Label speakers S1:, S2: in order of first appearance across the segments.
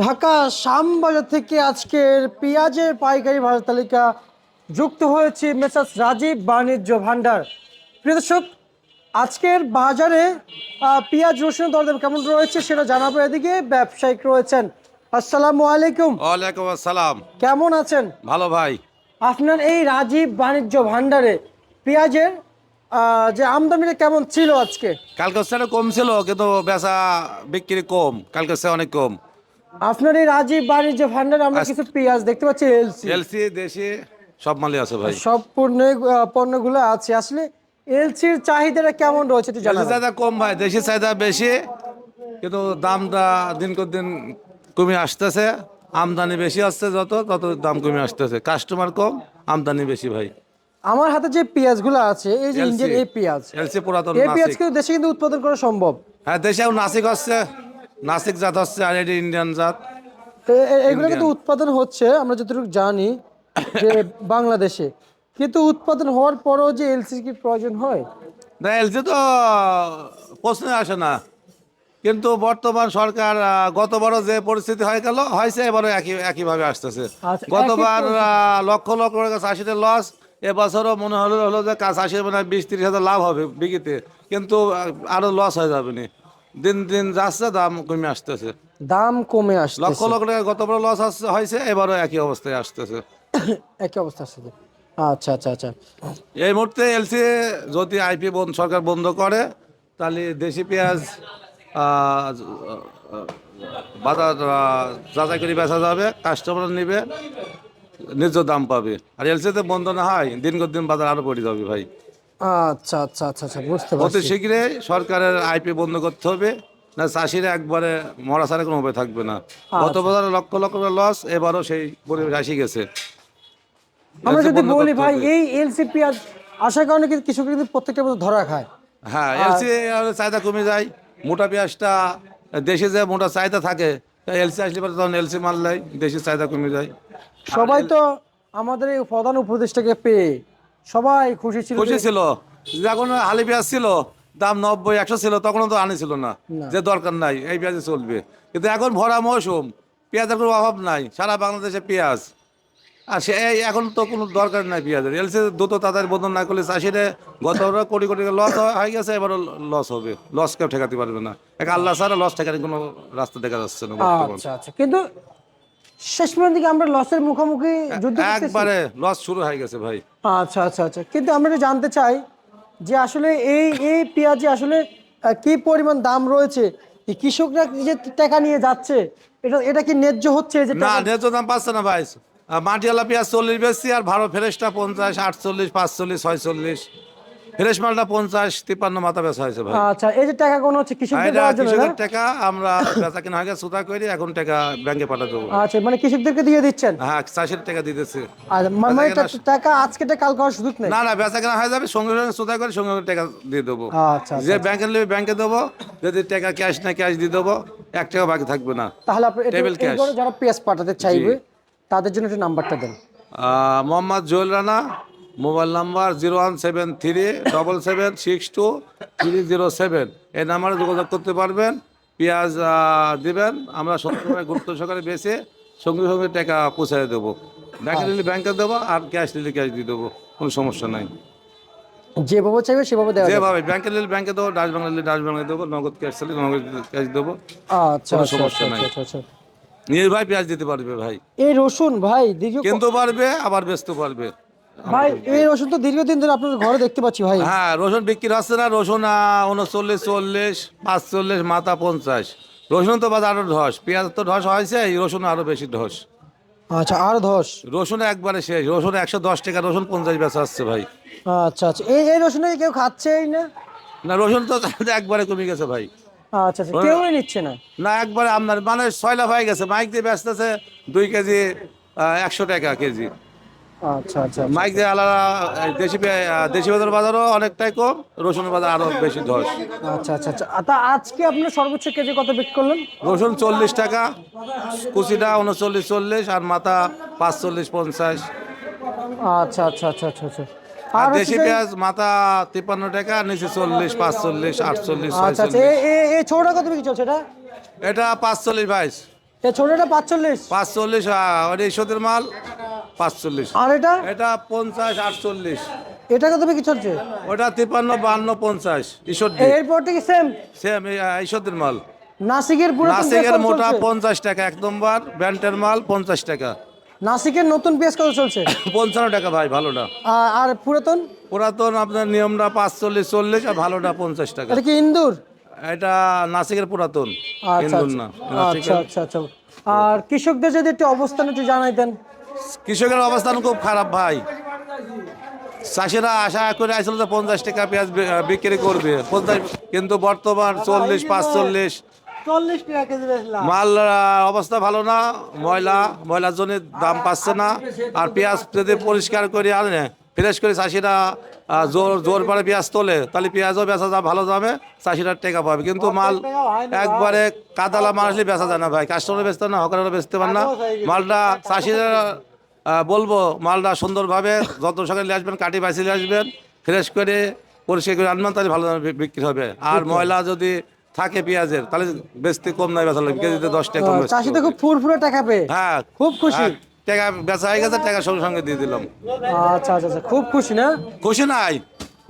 S1: ঢাকা শ্যামবাজার থেকে আজকের পেঁয়াজের পাইকারি বাজার তালিকা যুক্ত হয়েছে মেসাস রাজীব বাণিজ্য ভান্ডার প্রিয় দর্শক আজকের বাজারে পেঁয়াজ রসুন দরদাম কেমন রয়েছে সেটা জানাব এদিকে। ব্যবসায়িক রয়েছেন। আসসালামু আলাইকুম।
S2: ওয়ালাইকুম আসসালাম।
S1: কেমন আছেন?
S2: ভালো ভাই।
S1: আপনার এই রাজীব বাণিজ্য ভান্ডারে পেঁয়াজের যে আমদানিটা কেমন ছিল আজকে?
S2: কালকে কম ছিল কিন্তু বেচা বিক্রি কম কালকে সে অনেক কম।
S1: আপনার এই রাজীব বাণিজ্য ভান্ডারে আমরা কিছু পেঁয়াজ দেখতে পাচ্ছি এলসি
S2: এলসি দেশি সব মালই আছে ভাই।
S1: সব পণ্য পণ্যগুলো আছে। আসলে এলসির চাহিদাটা কেমন রয়েছে একটু জানাবেন।
S2: চাহিদা কম ভাই দেশি চাহিদা বেশি কিন্তু দামটা দিন কর দিন কমে আসতেছে। আমদানি বেশি আসছে যত তত দাম কমে আসতেছে। কাস্টমার কম আমদানি বেশি ভাই।
S1: আমার হাতে যে পেঁয়াজগুলো আছে এই যে ইন্ডিয়ান এই পেঁয়াজ।
S2: এলসি পুরাতন
S1: এই পেঁয়াজ কিন্তু দেশে কিন্তু উৎপাদন করা সম্ভব।
S2: হ্যাঁ দেশে নাসিক হচ্ছে নাসিক জাত হচ্ছে আর এটি ইন্ডিয়ান জাত।
S1: এগুলো কিন্তু উৎপাদন হচ্ছে আমরা যতটুকু জানি যে বাংলাদেশে। কিন্তু উৎপাদন হওয়ার পরেও যে এলসি কি প্রয়োজন হয়?
S2: না এলসি তো প্রশ্নে আসে না। কিন্তু বর্তমান সরকার গতবারও যে পরিস্থিতি হয়ে গেল হয়েছে এবারও একই একইভাবে আসতেছে।
S1: আচ্ছা,
S2: গতবার লক্ষ লক্ষ টাকা চাষিদের লস এবছরও মনে হলো হলো যে চাষির মানে বিশ তিরিশ হাজার লাভ হবে বিকিতে কিন্তু আহ, আরও লস হয়ে যাবে না। দিন দিন যাচ্ছে দাম কমে আসতেছে।
S1: দাম কমে আসছে
S2: লক্ষ লক্ষ টাকা গতবার লস হয়েছে এবারও একই অবস্থায় আসতেছে।
S1: একই অবস্থা আছে আচ্ছা আচ্ছা আচ্ছা।
S2: এই মুহূর্তে এলসি যদি আইপি বন্ধ সরকার বন্ধ করে তাহলে দেশি পেঁয়াজ বাজার যাচাই করে বেচা যাবে কাস্টমার নেবে ন্যায্য দাম পাবে। আর এলসিতে বন্ধ না হয় দিন দিন বাজার আরও পড়ে যাবে ভাই।
S1: আচ্ছা আচ্ছা আচ্ছা আচ্ছা বুঝতে
S2: অতি
S1: পারছি।
S2: শীঘ্রই সরকারের আইপি বন্ধ করতে হবে। না চাষিরা একবারে মরা ছাড়া কোনো উপায় থাকবে না। গত বছর লক্ষ লক্ষ লস এবারও সেই পরিবেশ আসি গেছে।
S1: আমরা যদি বলি ভাই এই এলসি পেঁয়াজ আসার কারণে কিন্তু কৃষক কিন্তু প্রত্যেকটা বছর ধরা খায়।
S2: হ্যাঁ এলসি চাহিদা কমে যায়। মোটা পেঁয়াজটা দেশে যে মোটা চাহিদা থাকে এলসি আসলে পরে তখন এলসি মারলেই দেশের চাহিদা কমে যায়।
S1: সবাই তো আমাদের এই প্রধান উপদেশটাকে পেয়ে সবাই খুশি ছিল
S2: খুশি ছিল। যখন হালি পেঁয়াজ ছিল দাম নব্বই একশো ছিল তখন তো আনি ছিল না। যে দরকার নাই এই পেঁয়াজে চলবে। কিন্তু এখন ভরা মৌসুম পেঁয়াজের কোনো অভাব নাই সারা বাংলাদেশে পেঁয়াজ। আর সে এখন তো কোনো দরকার নাই পেঁয়াজের। এলসি দ্রুত তাদের বন্ধন না করলে চাষিরা গত কোটি কোটি লস হয়ে গেছে এবারও লস হবে। লস কেউ ঠেকাতে পারবে না। এক আল্লাহ ছাড়া লস ঠেকানোর কোনো রাস্তা দেখা যাচ্ছে না
S1: আচ্ছা আচ্ছা। কিন্তু শেষ পর্যন্ত কি আমরা লসের মুখোমুখি যুদ্ধ?
S2: একবারে লস শুরু হয়ে গেছে ভাই।
S1: আচ্ছা আচ্ছা আচ্ছা। কিন্তু আমরা জানতে চাই যে আসলে এই এই পেঁয়াজে আসলে কি পরিমাণ দাম রয়েছে? কৃষকরা যে টাকা নিয়ে যাচ্ছে এটা এটা কি ন্যায্য হচ্ছে যে
S2: না ন্যায্য দাম পাচ্ছে না ভাই। আহ, মাটিওয়ালা পেঁয়াজ চল্লিশ বেশি আর ভালো ফ্রেশটা পঞ্চাশ আটচল্লিশ পাঁচচল্লিশ ছয়চল্লিশ। ফ্রেশ মালটা পঞ্চাশ তিপ্পান্ন মাথা বেচা হয়েছে ভাই।
S1: আচ্ছা এই যে টাকা কোনো হচ্ছে কৃষকদের দেওয়ার জন্য
S2: কৃষকের টাকা আমরা বেচা কিনা হয়ে গেছে সুতা করি এখন টাকা ব্যাংকে পাঠা দেবো
S1: আচ্ছা মানে কৃষকদেরকে দিয়ে দিচ্ছেন?
S2: হ্যাঁ চাষের টাকা দিতেছে
S1: আর মানে টাকা আজকে টা সুযোগ নেই?
S2: না না বেচা কেনা হয়ে যাবে সঙ্গে সঙ্গে সুতা করে সঙ্গে টাকা দিয়ে দেবো।
S1: আচ্ছা
S2: যে ব্যাংকে নেবে ব্যাংকে দেবো যদি টাকা ক্যাশ না ক্যাশ দিয়ে দেবো এক টাকা বাকি থাকবে না।
S1: তাহলে আপনি
S2: cash।
S1: করে যারা পাঠাতে চাইবে তাদের জন্য একটু নাম্বারটা দেন।
S2: Mohammad Jewel Rana mobile number zero one seven three double seven six two three zero seven. এই নাম্বারে যোগাযোগ করতে পারবেন পেঁয়াজ দিবেন আমরা সবসময় গুরুত্ব সহকারে বেছে সঙ্গে সঙ্গে টাকা পৌঁছায় দেবো। ব্যাংকে নিলে ব্যাংকে দেবো আর ক্যাশ নিলে ক্যাশ দিয়ে দেবো কোনো সমস্যা নাই।
S1: যেভাবে চাইবে সেভাবে দেওয়া
S2: যেভাবে ব্যাংকে নিলে ব্যাংকে দেবো ডাচ বাংলা নিলে ডাচ দেবো নগদ ক্যাশ নিলে নগদ ক্যাশ দেবো
S1: আচ্ছা
S2: কোনো
S1: আচ্ছা
S2: সমস্যা
S1: আচ্ছা,
S2: নাই।
S1: আচ্ছা আচ্ছা।
S2: নির্ভয় পেঁয়াজ দিতে পারবে ভাই।
S1: এই রসুন ভাই
S2: কিন্তু পারবে আবার বেচতে পারবে।
S1: ভাই এই রসুন তো দীর্ঘদিন ধরে আপনাদের ঘরে দেখতে পাচ্ছি ভাই।
S2: হ্যাঁ রসুন বিক্রি হচ্ছে না রসুন উনচল্লিশ চল্লিশ পাঁচচল্লিশ মাথা পঞ্চাশ। রসুন তো বাজার আরও ধস পেঁয়াজ তো ধস হয়েছে এই রসুন আরও বেশি ধস।
S1: আচ্ছা আর ধস?
S2: রসুন একবারে শেষ রসুন একশো দশ টাকা রসুন পঞ্চাশ বেচা আসছে ভাই।
S1: আচ্ছা আচ্ছা এই এই রসুন কেউ খাচ্ছেই না?
S2: না রসুন তো একবারে কমে গেছে ভাই।
S1: আচ্ছা আচ্ছা কেউই নিচ্ছে না?
S2: না একবারে আপনার মানে ছয় লাখ হয়ে গেছে মাইক দিয়ে বেচতেছে দুই কেজি একশো টাকা কেজি।
S1: আচ্ছা আচ্ছা
S2: মাইক দিয়ে আলাদা দেশি দেশি বাজার বাজারও অনেকটাই কম রসুনের বাজার আরও বেশি ধস।
S1: আচ্ছা আচ্ছা আচ্ছা। তা আজকে আপনার সর্বোচ্চ কেজি কত বিক্রি করলেন?
S2: রসুন চল্লিশ টাকা কুচিটা উনচল্লিশ চল্লিশ আর মাথা পাঁচচল্লিশ পঞ্চাশ।
S1: আচ্ছা আচ্ছা আচ্ছা আচ্ছা আচ্ছা।
S2: আর দেশি পেঁয়াজ মাথা তিপ্পান্ন টাকা নিচে চল্লিশ পাঁচচল্লিশ আটচল্লিশ
S1: আচ্ছা আচ্ছা। এই- এই এই ছোটটা কত বিক্রি চলছে এটা?
S2: এটা পাঁচচল্লিশ বাইশ
S1: এ ছোটটা পাঁচচল্লিশ?
S2: পাঁচচল্লিশ আর এই মাল। পাঁচচল্লিশ।
S1: আর এটা?
S2: এটা পঞ্চাশ আটচল্লিশ।
S1: এটা কত বিক্রি চলছে
S2: ওটা তিপ্পান্ন পঞ্চাশ। ঈশ্বর
S1: এরপরটা কি সেম
S2: সেম ঈশ্বরের মাল।
S1: নাসিকের পুরো
S2: নাসিকের মোটা পঞ্চাশ টাকা এক নম্বর। ব্যান্ডের মাল পঞ্চাশ টাকা।
S1: নাসিকের নতুন পেঁয়াজ কত চলছে?
S2: পঞ্চান্ন টাকা ভাই ভালোটা
S1: আর- পুরাতন?
S2: পুরাতন আপনার নিয়মটা পাঁচচল্লিশ চল্লিশ আর ভালোটা পঞ্চাশ টাকা।
S1: এটা কি ইন্দুর?
S2: এটা নাসিকের পুরাতন।
S1: আচ্ছা
S2: হিন্দুর
S1: আচ্ছা।
S2: না
S1: আচ্ছা আচ্ছা আচ্ছা। আর কৃষকদের যদি একটু অবস্থান একটু জানাইতেন।
S2: কৃষকের অবস্থান খুব খারাপ ভাই। চাষিরা আশা করে আসলে যে পঞ্চাশ টাকা পেঁয়াজ বিক্রি করবে। পঞ্চাশ কিন্তু বর্তমান চল্লিশ পাঁচচল্লিশ। মাল অবস্থা ভালো না। ময়লা ময়লার জন্য দাম পাচ্ছে না। আর পেঁয়াজ যদি পরিষ্কার করে আনে ফ্রেশ করে চাষিরা জোর জোর পারে পেঁয়াজ তোলে তাহলে পেঁয়াজও বেচা যায় ভালো দামে চাষিরা টেকা পাবে। কিন্তু মাল একবারে কাদালা মাল আসলে বেচা যায় না ভাই কাস্টমার বেচতে না হকাররা বেচতে পারে না। মালটা চাষিরা বলব মালটা সুন্দরভাবে যত সকালে নিয়ে আসবেন কাটি বাঁচিয়ে নিয়ে আসবেন ফ্রেশ করে পরিষ্কার করে আনবেন তাহলে ভালো বিক্রি হবে। আর ময়লা যদি থাকে পেঁয়াজের তাহলে বেচতে কম নাই বেচা লাগবে কেজিতে দশ টাকা কম বেচতে
S1: চাষি তো
S2: হবে।
S1: খুব ফুরফুরে টাকা পেয়ে।
S2: হ্যাঁ।
S1: খুব খুশি।
S2: টাকা বেচা হয়ে গেছে টাকা সঙ্গে সঙ্গে দিয়ে দিলাম।
S1: আচ্ছা আচ্ছা আচ্ছা। খুব খুশি না?
S2: খুশি নাই।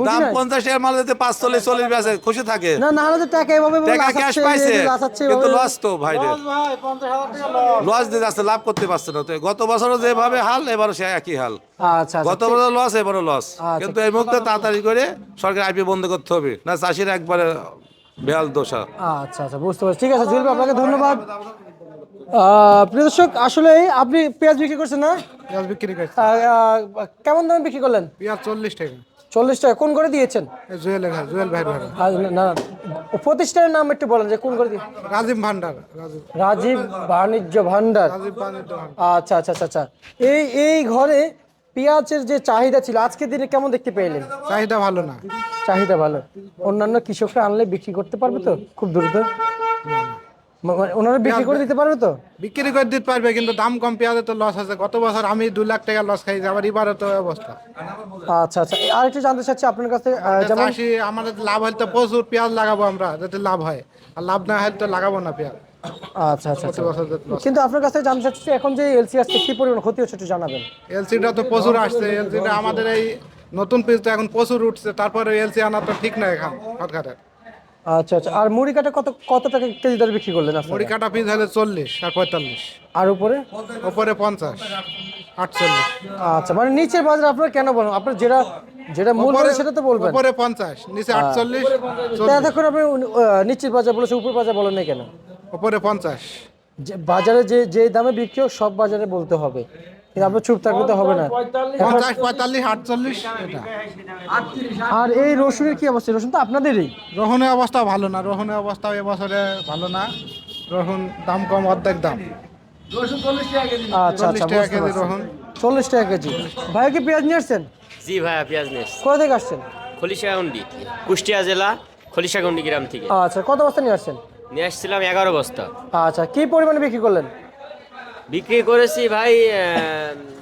S2: দাম পঞ্চাশ টাকার মাল দিতে পাঁচ চল্লিশ চল্লিশ বেচে খুশি থাকে।
S1: না না হলে টাকা এভাবে
S2: টাকা ক্যাশ পাইছে কিন্তু লস তো ভাই রে লস দিয়ে যাচ্ছে লাভ করতে পারছে না। তো গত বছরও যেভাবে হাল এবারও সে একই হাল।
S1: আচ্ছা
S2: গত
S1: আচ্ছা
S2: বছর লস এবারও লস
S1: আচ্ছা।
S2: কিন্তু এই মুহূর্তে তাড়াতাড়ি করে সরকার আইপি বন্ধ করতে হবে। না চাষিরা একবারে বেহাল দোষা
S1: আচ্ছা আচ্ছা বুঝতে পারছি। ঠিক আছে আপনাকে ধন্যবাদ। প্রিয় দর্শক আসলে আপনি পেঁয়াজ বিক্রি করছেন না?
S3: পেঁয়াজ বিক্রি করছে।
S1: কেমন দামে বিক্রি করলেন?
S3: পেঁয়াজ চল্লিশ টাকা।
S1: চল্লিশ টাকা। কোন করে দিয়েছেন?
S3: জুয়েল ঘরে
S1: আহ, না প্রতিষ্ঠানের নাম একটু বলেন যে কোন করে দিয়ে
S3: রাজীব ভান্ডার রাজীব।
S1: বাণিজ্য ভান্ডার। আচ্ছা আচ্ছা আচ্ছা আচ্ছা। এই এই ঘরে পেঁয়াজের যে চাহিদা ছিল আজকের দিনে কেমন দেখতে পেলেন?
S3: চাহিদা ভালো না।
S1: চাহিদা ভালো। অন্যান্য কৃষকরা আনলে বিক্রি করতে পারবে তো? খুব দ্রুত? ওনারা বিক্রি করে দিতে পারবে তো?
S3: বিক্রি করে দিতে পারবে কিন্তু দাম কম পেঁয়াজে তো লস আছে। গত বছর আমি দু লাখ টাকা লস খাইছি আবার এবারে তো অবস্থা।
S1: আচ্ছা আচ্ছা। আর একটু জানতে চাচ্ছি আপনার কাছে যেমন
S3: আমাদের লাভ হলে তো প্রচুর পেঁয়াজ লাগাবো আমরা যাতে লাভ হয়। আর লাভ না হলে তো লাগাবো না পেঁয়াজ।
S1: আচ্ছা আচ্ছা আচ্ছা। কিন্তু আপনার কাছে জানতে চাচ্ছি এখন যে এলসি আসছে কি পরিমাণ ক্ষতি হচ্ছে একটু জানাবেন।
S3: এলসিটা তো প্রচুর আসছে এলসিটা আমাদের এই নতুন পিস তো এখন প্রচুর উঠছে তারপরে এলসি আনা তো ঠিক না এখন সরকারের
S1: আচ্ছা আচ্ছা। আর মুড়ি কাটা কত কত টাকা কেজি দরে বিক্রি করলেন আপনারা?
S3: মুড়ি কাটা পিস হলে চল্লিশ আর পঁয়তাল্লিশ।
S1: আর উপরে?
S3: ওপরে পঞ্চাশ আটচল্লিশ।
S1: আচ্ছা মানে নিচের বাজার আপনারা কেন বলেন? আপনার যেটা যেটা মূল
S3: উপরে
S1: বাজার সেটা তো বলবেন।
S3: উপরে পঞ্চাশ নিচে আটচল্লিশ
S1: তা এতক্ষণ আপনি নিচের বাজার বলেছেন উপর বাজার বলেন না কেন?
S3: উপরে পঞ্চাশ।
S1: যে বাজারে যে যে দামে বিক্রি হোক সব বাজারে বলতে হবে। কিন্তু আপনার চুপ থাকলে তো হবে না।
S3: পঞ্চাশ পঁয়তাল্লিশ আটচল্লিশ এটা।
S1: আর এই রসুনের কি অবস্থা? রসুন তো আপনাদেরই।
S3: রোহনের অবস্থা ভালো না। রোহনের অবস্থা এবছরে ভালো না। রোহন দাম কম অর্ধেক দাম।
S1: আচ্ছা
S3: চল্লিশ
S1: আচ্ছা
S3: টাকা
S1: বুঝতে
S3: কেজি
S1: পারছি।
S3: রোহন
S1: চল্লিশ টাকা কেজি। ভাই কি পেঁয়াজ নিয়ে আসছেন?
S4: জি ভাইয়া পেঁয়াজ নিস
S1: কোথা থেকে আসছেন?
S4: খলিশাগন্ডি কুষ্টিয়া জেলা খলিশাগন্ডি গ্রাম থেকে।
S1: আচ্ছা কত বস্তা নিয়ে আসছেন?
S4: নিয়ে আসছিলাম এগারো বস্তা।
S1: আচ্ছা কি পরিমাণে বিক্রি করলেন?
S4: বিক্রি করেছি ভাই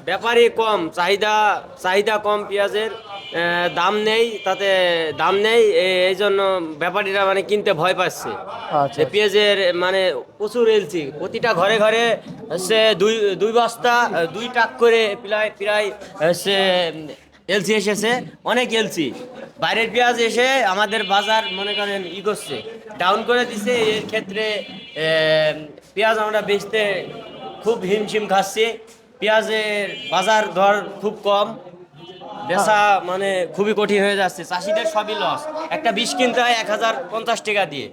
S4: ব্যাপারই কম চাহিদা চাহিদা কম পেঁয়াজের দাম নেই তাতে দাম নেই এই জন্য ব্যাপারীরা মানে কিনতে ভয় পাচ্ছে।
S1: আচ্ছা।
S4: পেঁয়াজের মানে প্রচুর এলছি প্রতিটা ঘরে ঘরে হচ্ছে দুই দুই বস্তা দুই টাক করে প্রায় প্রায় সে এলসি এসেছে অনেক এলসি বাইরের পেঁয়াজ এসে আমাদের বাজার মনে করেন ই করছে ডাউন করে দিছে এর ক্ষেত্রে পেঁয়াজ আমরা বেচতে খুব হিমশিম খাচ্ছি। পেঁয়াজের বাজার দর খুব কম। বেচা মানে খুবই কঠিন হয়ে যাচ্ছে। চাষিদের সবই লস একটা বিষ কিনতে হয় এক হাজার পঞ্চাশ টাকা দিয়ে।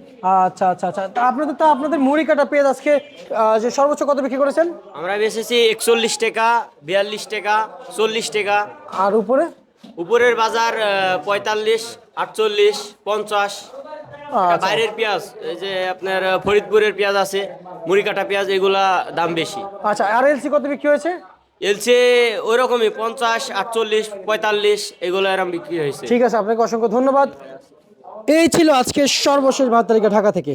S1: আচ্ছা আচ্ছা আচ্ছা। তা আপনাদের তো আপনাদের মুড়ি কাটা পেঁয়াজ আজকে আহ, যে সর্বোচ্চ কত বিক্রি করেছেন?
S4: আমরা বেচেছি একচল্লিশ টাকা বিয়াল্লিশ টাকা চল্লিশ টাকা।
S1: আর উপরে?
S4: উপরের বাজার আহ, পঁয়তাল্লিশ আটচল্লিশ পঞ্চাশ।
S1: আচ্ছা।
S4: বাইরের পেঁয়াজ এই যে আপনার আহ, ফরিদপুরের পেঁয়াজ আছে। মুড়ি কাটা পেঁয়াজ এগুলা দাম বেশি।
S1: আচ্ছা আর এলসি কত বিক্রি হয়েছে?
S4: এলসি ওই রকমই পঞ্চাশ আটচল্লিশ পঁয়তাল্লিশ এগুলো এরকম বিক্রি হয়েছে।
S1: ঠিক আছে আপনাকে অসংখ্য ধন্যবাদ। এই ছিল আজকে সর্বশেষ ভাত তালিকা ঢাকা থেকে।